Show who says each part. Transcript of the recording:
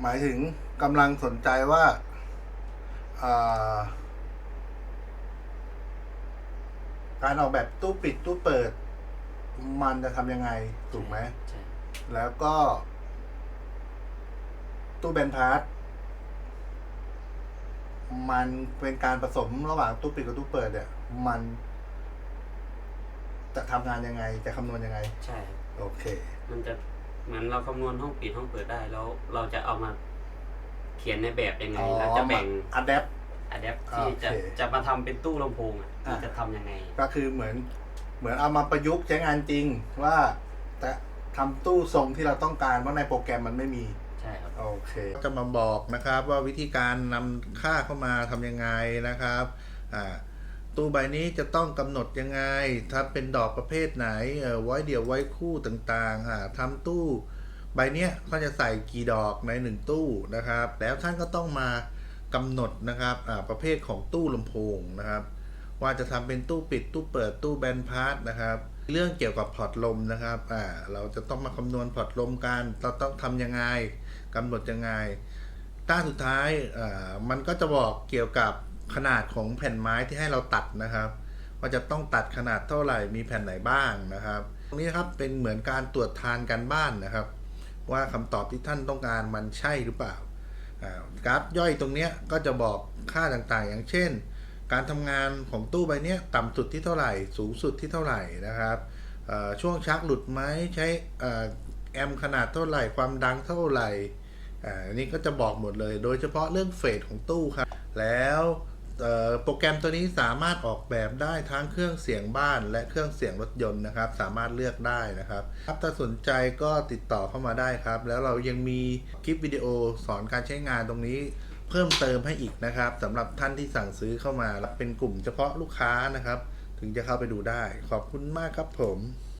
Speaker 1: หมายถึงกำลังสนใจว่าอ่าการออกแบบตู้ปิดตู้เปิด มันจะทำยังไง ถูกไหม
Speaker 2: ใช่
Speaker 1: แล้วก็ ตู้แบนพาร์ทมันเป็นการผสมระหว่างตู้ปิดกับตู้เปิดเนี่ย มัน จะทำงานยังไง จะคำนวณยังไง
Speaker 2: ใช่ครับ
Speaker 1: โอเค
Speaker 2: มันจะ เหมือนเราคำนวณห้องปิดห้องเปิดได้แล้วเราจะเอามาเขียนในแบบยังไง
Speaker 1: อ๋อ
Speaker 2: แล้วจะแบ่ง
Speaker 1: อัดแอป
Speaker 2: อะแดปที่จะ
Speaker 1: โอเค
Speaker 2: จะมาทำเป็นตู้ลำโพงอะ
Speaker 1: อะ
Speaker 2: มันจะทำยังไง
Speaker 1: ก็คือเหมือนเหมือนเอามาประยุกต์ใช้งานจริงว่าจะทำตู้ทรงที่เราต้องการเพราะในโปรแกรมมันไม่มี
Speaker 2: ใช่ครับ
Speaker 1: โอเค จะมาบอกนะครับว่าวิธีการนำค่าเข้ามาทำยังไงนะครับ อ่า ตู้ใบนี้จะต้องกำหนดยังไงถ้าเป็นดอกประเภทไหนไว้เดี่ยวไว้คู่ต่างๆอ่าทำตู้ใบเนี้ยเขาจะใส่กี่ดอกในหนึ่งตู้นะครับ แล้วท่านก็ต้องมากำหนดนะครับประเภทของตู้ลำโพงนะครับ ว่าจะทำเป็นตู้ปิดตู้เปิดตู้แบนพาร์ทนะครับเรื่องเกี่ยวกับพอร์ตลมนะครับอ่าเราจะต้องมาคำนวณพอร์ตลมกันเราต้องทำยังไงกำหนดยังไงด้านสุดท้ายอ่ามันก็จะบอกเกี่ยวกับ ขนาดของแผ่นไม้ที่ให้เราตัดนะครับ ว่าจะต้องตัดขนาดเท่าไหร่มีแผ่นไหนบ้างนะครับ ตรงนี้ครับเป็นเหมือนการตรวจทานการบ้านนะครับ ว่าคำตอบที่ท่านต้องการมันใช่หรือเปล่าากราฟย่อยตรงนี้ก็จะบอกค่าต่างๆ อย่างเช่น การทำงานของตู้ใบเนี้ยต่ำสุดที่เท่าไหร่ สูงสุดที่เท่าไหร่นะครับช่วงชักหลุดไหมใช้แอมขนาดเท่าไหร่ความดังเท่าไหร่อันนี้ก็จะบอกหมดเลย โดยเฉพาะเรื่องเฟสของตู้ครับ แล้ว โปรแกรมตัวนี้สามารถออกแบบได้ทั้งเครื่องเสียงบ้านและเครื่องเสียงรถยนต์นะครับ สามารถเลือกได้นะครับครับถ้าสนใจก็ติดต่อเข้ามาได้ครับ แล้วเรายังมีคลิปวิดีโอสอนการใช้งานตรงนี้เพิ่มเติมให้อีกนะครับสำหรับท่านที่สั่งซื้อเข้ามาเป็นกลุ่มเฉพาะลูกค้านะครับ ถึงจะเข้าไปดูได้ ขอบคุณมากครับผม